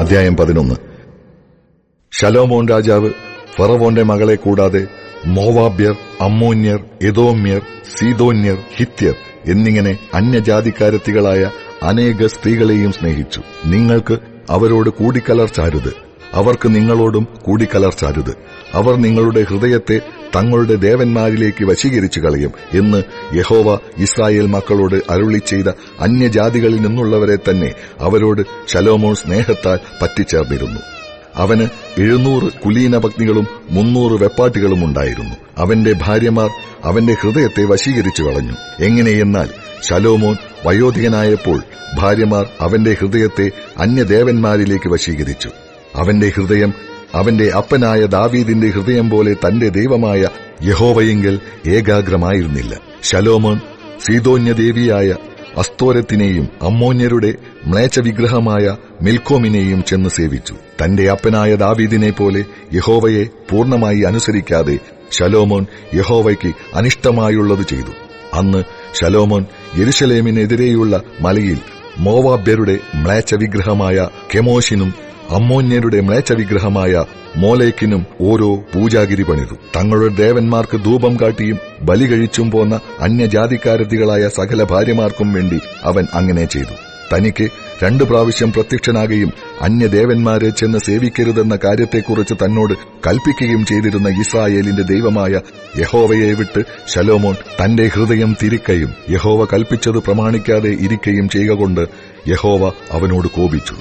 അധ്യായം പതിനൊന്ന്. ശലോമോൻ രാജാവ് ഫറവോന്റെ മകളെ കൂടാതെ മോവാബ്യർ അമ്മോന്യർ എദോമ്യർ സീതോന്യർ ഹിത്യർ എന്നിങ്ങനെ അന്യജാതിക്കാരത്തികളായ അനേക സ്ത്രീകളെയും സ്നേഹിച്ചു. നിങ്ങൾക്ക് അവരോട് കൂടിക്കലർച്ചാരുത്. അവർക്ക് നിങ്ങളോടും കൂടിക്കലർച്ചാരുത്. അവർ നിങ്ങളുടെ ഹൃദയത്തെ തങ്ങളുടെ ദേവന്മാരിലേക്ക് വശീകരിച്ചു കളയും എന്ന് യഹോവ ഇസ്രായേൽ മക്കളോട് അരുളി ചെയ്ത അന്യജാതികളിൽ നിന്നുള്ളവരെ തന്നെ അവരോട് ശലോമോൻ സ്നേഹത്താൽ പറ്റിച്ചേർന്നിരുന്നു. അവന് എഴുന്നൂറ് കുലീനപത്നികളും മുന്നൂറ് വെപ്പാട്ടികളും ഉണ്ടായിരുന്നു. അവന്റെ ഭാര്യമാർ അവന്റെ ഹൃദയത്തെ വശീകരിച്ചു കളഞ്ഞു. എങ്ങനെയെന്നാൽ ശലോമോൻ വയോധികനായപ്പോൾ ഭാര്യമാർ അവന്റെ ഹൃദയത്തെ അന്യദേവന്മാരിലേക്ക് വശീകരിച്ചു. അവന്റെ ഹൃദയം അവന്റെ അപ്പനായ ദാവീദിന്റെ ഹൃദയം പോലെ തന്റെ ദൈവമായ യഹോവയെങ്കിൽ ഏകാഗ്രമായിരുന്നില്ല. ശലോമോൻ സീതോന്യദേവിയായ അസ്തോരത്തിനെയും അമ്മോന്യരുടെ മ്ലേച്ഛവിഗ്രഹമായ മിൽക്കോമിനെയും ചെന്ന് സേവിച്ചു. തന്റെ അപ്പനായ ദാവീദിനെ പോലെ യഹോവയെ പൂർണമായി അനുസരിക്കാതെ ശലോമോൻ യഹോവയ്ക്ക് അനിഷ്ടമായുള്ളത് ചെയ്തു. അന്ന് ശലോമോൻ യെരുശലേമിനെതിരെയുള്ള മലയിൽ മോവാബ്യരുടെ മ്ലേച്ഛവിഗ്രഹമായ കെമോഷിനും അമ്മോന്യരുടെ മ്ലേച്ഛവിഗ്രഹമായ മോലേക്കിനും ഓരോ പൂജാഗിരി പണിതു. തങ്ങളുടെ ദേവന്മാർക്ക് ധൂപം കാട്ടിയും ബലി കഴിച്ചും പോന്ന അന്യജാതിക്കാരത്തികളായ സകല ഭാര്യമാർക്കും വേണ്ടി അവൻ അങ്ങനെ ചെയ്തു. തനിക്ക് രണ്ടു പ്രാവശ്യം പ്രത്യക്ഷനാകുകയും അന്യദേവന്മാരെ ചെന്ന് സേവിക്കരുതെന്ന കാര്യത്തെക്കുറിച്ച് തന്നോട് കൽപ്പിക്കുകയും ചെയ്തിരുന്ന ഇസ്രായേലിന്റെ ദൈവമായ യഹോവയെ വിട്ട് ശലോമോൻ തന്റെ ഹൃദയം തിരിക്കയും യഹോവ കൽപ്പിച്ചത് പ്രമാണിക്കാതെ ഇരിക്കുകയും ചെയ്യുക കൊണ്ട് യഹോവ അവനോട് കോപിച്ചു.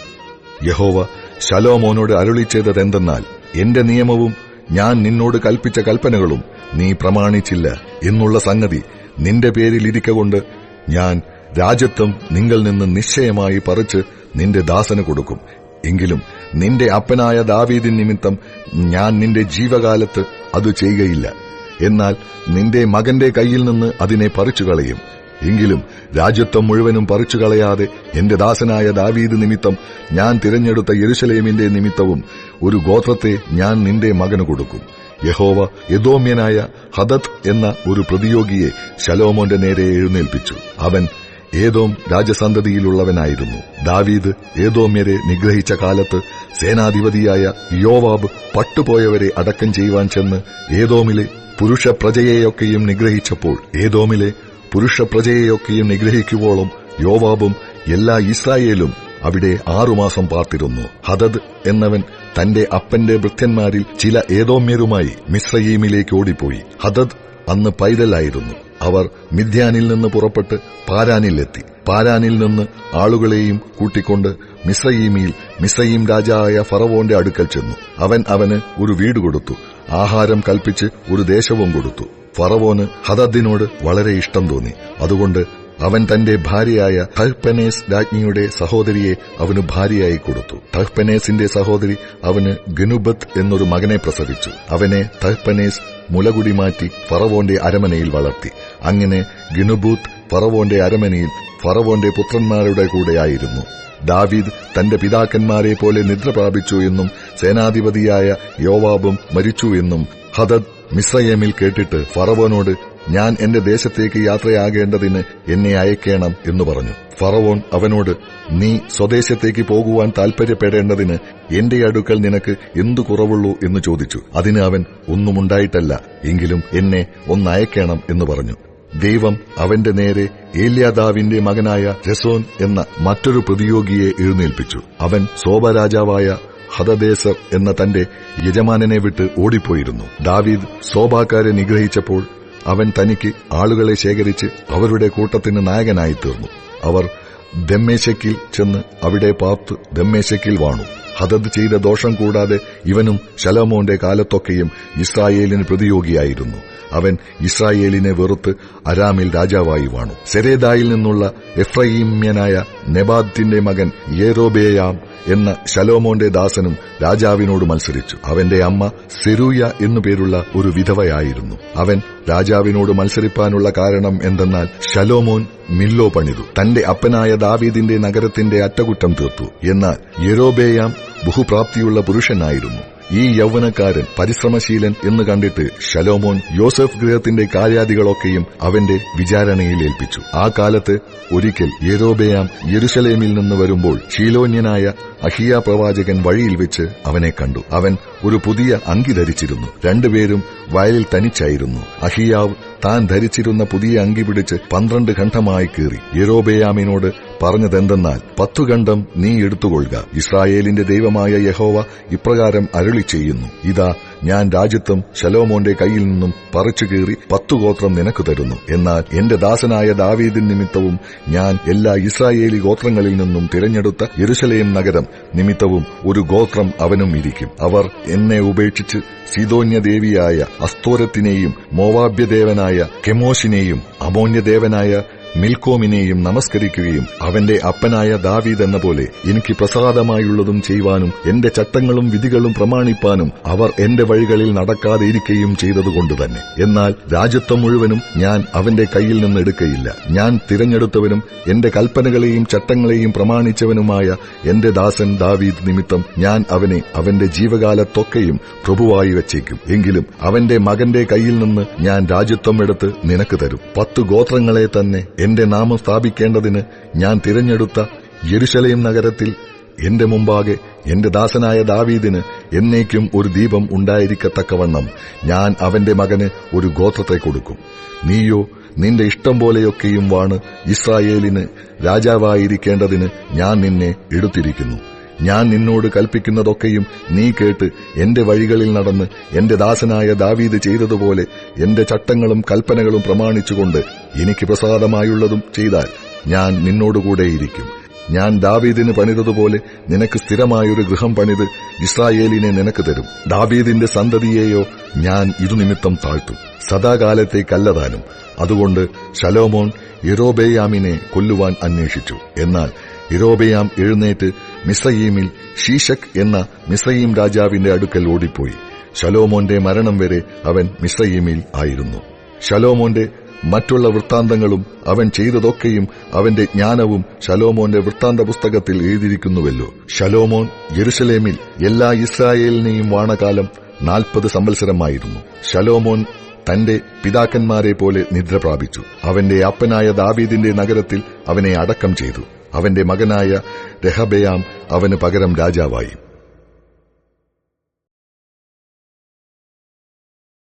യഹോവ ശലോമോനോട് അരുളി ചെയ്തതെന്തെന്നാൽ എന്റെ നിയമവും ഞാൻ നിന്നോട് കൽപ്പിച്ച കൽപ്പനകളും നീ പ്രമാണിച്ചില്ല എന്നുള്ള സംഗതി നിന്റെ പേരിൽ ഇരിക്കൊണ്ട് ഞാൻ രാജ്യത്വം നിങ്ങൾ നിന്ന് നിശ്ചയമായി പറിച്ച് നിന്റെ ദാസന് കൊടുക്കും. എങ്കിലും നിന്റെ അപ്പനായ ദാവീദിൻ നിമിത്തം ഞാൻ നിന്റെ ജീവകാലത്ത് അത് ചെയ്യുകയില്ല. എന്നാൽ നിന്റെ മകന്റെ കയ്യിൽ നിന്ന് അതിനെ പറിച്ചു കളയും എങ്കിലും രാജ്യത്വം മുഴുവനും പറിച്ചു കളയാതെ എന്റെ ദാസനായ ദാവീദ് നിമിത്തം ഞാൻ തിരഞ്ഞെടുത്ത യെരുശലേമിന്റെ നിമിത്തവും ഒരു ഗോത്രത്തെ ഞാൻ നിന്റെ മകന് കൊടുക്കും. യഹോവ യദോമ്യനായ ഹദത് എന്ന ഒരു പ്രതിയോഗിയെ ശലോമോന്റെ നേരെ എഴുന്നേൽപ്പിച്ചു. അവൻ ഏതോം രാജസന്തതിയിലുള്ളവനായിരുന്നു. ദാവീദ് ഏതോമ്യരെ നിഗ്രഹിച്ച കാലത്ത് സേനാധിപതിയായ യോവാബ് പട്ടുപോയവരെ അടക്കം ചെയ്യുവാൻ ചെന്ന് ഏതോമിലെ പുരുഷ പ്രജയെയൊക്കെയും നിഗ്രഹിച്ചപ്പോൾ ഏതോമിലെ പുരുഷ പ്രജയെയൊക്കെയും നിഗ്രഹിക്കുവോളം യോവാബും എല്ലാ ഇസ്രായേലും അവിടെ ആറുമാസം പാർത്തിരുന്നു. ഹദദ് എന്നവൻ തന്റെ അപ്പന്റെ ഭൃത്യന്മാരിൽ ചില ഏതോമ്യരുമായി മിശ്രയീമിലേക്ക് ഓടിപ്പോയി. ഹദദ് അന്ന് പൈതലായിരുന്നു. അവർ മിഥ്യാനിൽ നിന്ന് പുറപ്പെട്ട് പാരാനിലെത്തി. പാരാനിൽ നിന്ന് ആളുകളെയും കൂട്ടിക്കൊണ്ട് മിസ്രയീമിയിൽ മിസ്രയീം രാജാവായ ഫറവോന്റെ അടുക്കൽ ചെന്നു. അവൻ അവന് ഒരു വീട് കൊടുത്തു. ആഹാരം കൽപ്പിച്ച് ഒരു ദേശവും കൊടുത്തു. ഫറവോന് ഹദദിനോട് വളരെ ഇഷ്ടം തോന്നി. അതുകൊണ്ട് അവൻ തന്റെ ഭാര്യയായ തഹ്പനേസ് രാജ്ഞിയുടെ സഹോദരിയെ അവന് ഭാര്യയായി കൊടുത്തു. തഹ്പനേസിന്റെ സഹോദരി അവന് ഗനുബത്ത് എന്നൊരു മകനെ പ്രസവിച്ചു. അവനെ തഹ്പനേസ് മുലകുടി മാറ്റി ഫറവോന്റെ അരമനയിൽ വളർത്തി. അങ്ങനെ ഗിനുബൂത്ത് ഫറവോന്റെ അരമനയിൽ ഫറവോന്റെ പുത്രന്മാരുടെ കൂടെയായിരുന്നു ദാവീദ് തന്റെ പിതാക്കന്മാരെ പോലെ നിദ്ര പ്രാപിച്ചു എന്നും സേനാധിപതിയായ യോവാബും മരിച്ചു എന്നും ഹദദ് മിശ്രയേമിൽ കേട്ടിട്ട് ഫറവോനോട് ഞാൻ എന്റെ ദേശത്തേക്ക് യാത്രയാകേണ്ടതിന് എന്നെ അയക്കേണം എന്ന് പറഞ്ഞു. ഫറവോൻ അവനോട് നീ സ്വദേശത്തേക്ക് പോകുവാൻ താൽപര്യപ്പെടേണ്ടതിന് എന്റെ അടുക്കൽ നിനക്ക് എന്തു കുറവുള്ളൂ? എന്ന് ചോദിച്ചു. അതിന് അവൻ ഒന്നുമുണ്ടായിട്ടല്ല എങ്കിലും എന്നെ ഒന്നയക്കണം എന്ന് പറഞ്ഞു. ദൈവം അവന്റെ നേരെ ഏല്യാദാവിന്റെ മകനായ രസോൻ എന്ന മറ്റൊരു പ്രതിയോഗിയെ എഴുന്നേൽപ്പിച്ചു. അവൻ സോബരാജാവായ ഹദദേശർ എന്ന തന്റെ യജമാനനെ വിട്ട് ഓടിപ്പോയിരുന്നു. ദാവീദ് സോഭാക്കാരെ നിഗ്രഹിച്ചപ്പോൾ അവൻ തനിക്ക് ആളുകളെ ശേഖരിച്ച് അവരുടെ കൂട്ടത്തിന് നായകനായി തീർന്നു അവർ ദമ്മേശക്കിൽ ചെന്ന് അവിടെ പാർത്ത് ദമ്മേശക്കിൽ വാണു. ഹദദ് ചെയ്ത ദോഷം കൂടാതെ ഇവനും ശലോമോന്റെ കാലത്തൊക്കെയും ഇസ്രായേലിന് പ്രതിയോഗിയായിരുന്നു. അവൻ ഇസ്രായേലിനെ വെറുത്ത് അരാമിൽ രാജാവായി വാണു. സെരേദായിൽ നിന്നുള്ള എഫ്രഹീമ്യനായ നെബാത്തിന്റെ മകൻ യേരോബേയാം എന്ന ശലോമോന്റെ ദാസനും രാജാവിനോട് മത്സരിച്ചു. അവന്റെ അമ്മ സെരൂയ എന്നു പേരുള്ള ഒരു വിധവയായിരുന്നു. അവൻ രാജാവിനോട് മത്സരിപ്പാനുള്ള കാരണം എന്തെന്നാൽ ശലോമോൻ മില്ലോ പണിതു. തന്റെ അപ്പനായ ദാവീദിന്റെ നഗരത്തിന്റെ അറ്റകുറ്റം തീർത്തു. എന്നാൽ യെരോബേയാം ബഹുപ്രാപ്തിയുള്ള പുരുഷനായിരുന്നു. ഈ യൗവനക്കാരൻ പരിശ്രമശീലൻ എന്ന് കണ്ടിട്ട് ഷലോമോൻ യോസഫ് ഗൃഹത്തിന്റെ കാര്യാദികളൊക്കെയും അവന്റെ വിചാരണയിൽ ഏൽപ്പിച്ചു. ആ കാലത്ത് ഒരിക്കൽ യേരോബയാം യെരുസലേമിൽ നിന്ന് വരുമ്പോൾ ശീലോന്യനായ അഹിയ പ്രവാചകൻ വഴിയിൽ വെച്ച് അവനെ കണ്ടു. അവൻ ഒരു പുതിയ അങ്കി ധരിച്ചിരുന്നു. രണ്ടുപേരും വയലിൽ തനിച്ചായിരുന്നു. അഹിയാവ് താൻ ധരിച്ചിരുന്ന പുതിയ അങ്കി പിടിച്ച് പന്ത്രണ്ട് ഘണ്ടമായി കീറി. യെരോബയാമിനോട് പറഞ്ഞതെന്തെന്നാൽ പത്തു ഖണ്ഡം നീ എടുത്തുകൊള്ളുക. ഇസ്രായേലിന്റെ ദൈവമായ യഹോവ ഇപ്രകാരം അരുളി ചെയ്യുന്നു ഇതാ ഞാൻ രാജ്യത്തും ശലോമോന്റെ കയ്യിൽ നിന്നും പറിച്ചു കീറി പത്തു ഗോത്രം നിനക്ക് തരുന്നു. എന്നാൽ എന്റെ ദാസനായ ദാവീദിൻ നിമിത്തവും ഞാൻ എല്ലാ ഇസ്രായേലി ഗോത്രങ്ങളിൽ നിന്നും തിരഞ്ഞെടുത്ത യെരുശലേം നഗരം നിമിത്തവും ഒരു ഗോത്രം അവനും ഇരിക്കും. അവർ എന്നെ ഉപേക്ഷിച്ച് സീതോന്യദേവിയായ അസ്തോരത്തിനെയും മോവാബ്യദേവനായ കെമോഷിനെയും അമോന്യദേവനായ മിൽക്കോമിനെയും നമസ്കരിക്കുകയും അവന്റെ അപ്പനായ ദാവീദ് എന്ന പോലെ എനിക്ക് പ്രസാദമായുള്ളതും ചെയ്യുവാനും എന്റെ ചട്ടങ്ങളും വിധികളും പ്രമാണിപ്പാനും അവർ എന്റെ വഴികളിൽ നടക്കാതെ ഇരിക്കുകയും ചെയ്തതുകൊണ്ട് തന്നെ എന്നാൽ രാജ്യത്വം മുഴുവനും ഞാൻ അവന്റെ കയ്യിൽ നിന്ന് എടുക്കയില്ല. ഞാൻ തിരഞ്ഞെടുത്തവനും എന്റെ കൽപ്പനകളെയും ചട്ടങ്ങളെയും പ്രമാണിച്ചവനുമായ എന്റെ ദാസൻ ദാവീദ് നിമിത്തം ഞാൻ അവനെ അവന്റെ ജീവകാലത്തൊക്കെയും പ്രഭുവായി വച്ചേക്കും. എങ്കിലും അവന്റെ മകന്റെ കയ്യിൽ നിന്ന് ഞാൻ രാജ്യത്വം എടുത്ത് നിനക്ക് തരും. പത്ത് ഗോത്രങ്ങളെ തന്നെ എന്റെ നാമം സ്ഥാപിക്കേണ്ടതിന് ഞാൻ തിരഞ്ഞെടുത്ത യെരുശലേം നഗരത്തിൽ എന്റെ മുമ്പാകെ എന്റെ ദാസനായ ദാവീദിന് എന്നേക്കും ഒരു ദീപം ഉണ്ടായിരിക്കത്തക്കവണ്ണം ഞാൻ അവന്റെ മകന് ഒരു ഗോത്രത്തെ കൊടുക്കും. നീയോ നിന്റെ ഇഷ്ടം പോലെയൊക്കെയും വാണ് ഇസ്രായേലിന് രാജാവായിരിക്കേണ്ടതിന് ഞാൻ നിന്നെ എടുത്തിരിക്കുന്നു. ഞാൻ നിന്നോട് കൽപ്പിക്കുന്നതൊക്കെയും നീ കേട്ട് എന്റെ വഴികളിൽ നടന്ന് എന്റെ ദാസനായ ദാവീദ് ചെയ്തതുപോലെ എന്റെ ചട്ടങ്ങളും കൽപ്പനകളും പ്രമാണിച്ചുകൊണ്ട് എനിക്ക് പ്രസാദമായുള്ളതും ചെയ്താൽ ഞാൻ നിന്നോടുകൂടെയിരിക്കും ഞാൻ ദാവീദിന് പണിതതുപോലെ നിനക്ക് സ്ഥിരമായൊരു ഗൃഹം പണിത് ഇസ്രായേലിനെ നിനക്ക് തരും. ദാവീദിന്റെ സന്തതിയെയോ ഞാൻ ഇതുനിമിത്തം താഴ്ത്തും. സദാകാലത്തേക്കല്ലതാനും. അതുകൊണ്ട് ശലോമോൻ യരോബേയാമിനെ കൊല്ലുവാൻ അന്വേഷിച്ചു. എന്നാൽ യരോബേയാം എഴുന്നേറ്റ് മിസ്രയീമിൽ ഷീഷക് എന്ന മിസ്രയീം രാജാവിന്റെ അടുക്കൽ ഓടിപ്പോയി. ശലോമോന്റെ മരണം വരെ അവൻ മിസ്രയീമിൽ ആയിരുന്നു. ശലോമോന്റെ മറ്റുള്ള വൃത്താന്തങ്ങളും അവൻ ചെയ്തതൊക്കെയും അവന്റെ ജ്ഞാനവും ശലോമോന്റെ വൃത്താന്ത പുസ്തകത്തിൽ എഴുതിയിരിക്കുന്നുവല്ലോ. ശലോമോൻ ജെറുസലേമിൽ എല്ലാ ഇസ്രായേലിനെയും വാണകാലം നാൽപ്പത് സംവത്സരമായിരുന്നു. ശലോമോൻ തന്റെ പിതാക്കന്മാരെ പോലെ നിദ്ര പ്രാപിച്ചു. അവന്റെ അപ്പനായ ദാവീദിന്റെ നഗരത്തിൽ അവനെ അടക്കം ചെയ്തു. അവന്റെ മകനായ രഹബയാം അവന് പകരം രാജാവായി.